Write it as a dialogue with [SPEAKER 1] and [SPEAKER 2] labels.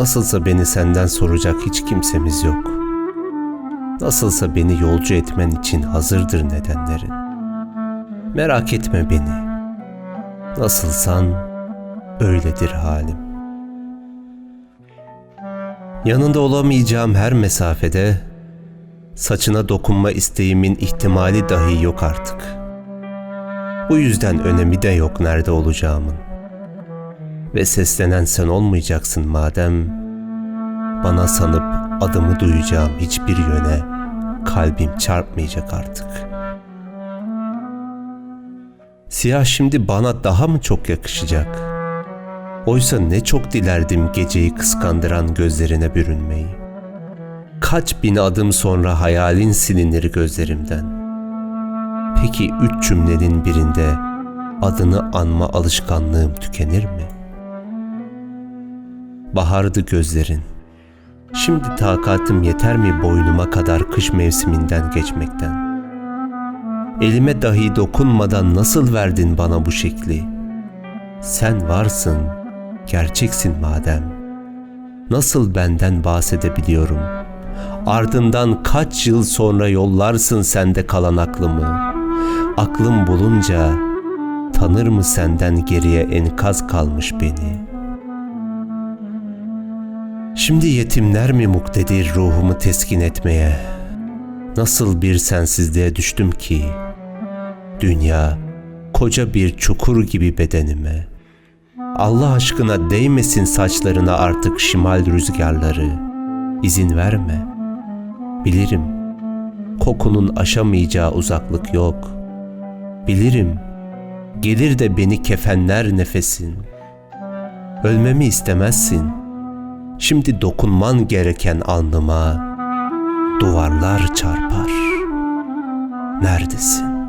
[SPEAKER 1] Nasılsa beni senden soracak hiç kimsemiz yok. Nasılsa beni yolcu etmen için hazırdır nedenlerin. Merak etme beni. Nasılsan öyledir halim. Yanında olamayacağım her mesafede saçına dokunma isteğimin ihtimali dahi yok artık. Bu yüzden önemi de yok nerede olacağımın. Ve seslenen sen olmayacaksın madem bana sanıp adımı duyacağım hiçbir yöne kalbim çarpmayacak artık. Siyah şimdi bana daha mı çok yakışacak? Oysa ne çok dilerdim geceyi kıskandıran gözlerine bürünmeyi. Kaç bin adım sonra hayalin silinir gözlerimden. Peki üç cümlenin birinde adını anma alışkanlığım tükenir mi? Bahardı gözlerin. Şimdi takatim yeter mi boynuma kadar kış mevsiminden geçmekten? Elime dahi dokunmadan nasıl verdin bana bu şekli? Sen varsın, gerçeksin madem. Nasıl benden bahsedebiliyorum? Ardından kaç yıl sonra yollarsın sende kalan aklımı? Aklım bulunca tanır mı senden geriye enkaz kalmış beni?'' Şimdi yetimler mi muktedir ruhumu teskin etmeye? Nasıl bir sensizliğe düştüm ki? Dünya koca bir çukur gibi bedenime. Allah aşkına değmesin saçlarına artık şimal rüzgarları. İzin verme. Bilirim kokunun aşamayacağı uzaklık yok. Bilirim gelir de beni kefenler nefesin. Ölmemi istemezsin.'' Şimdi dokunman gereken alnıma duvarlar çarpar. Neredesin?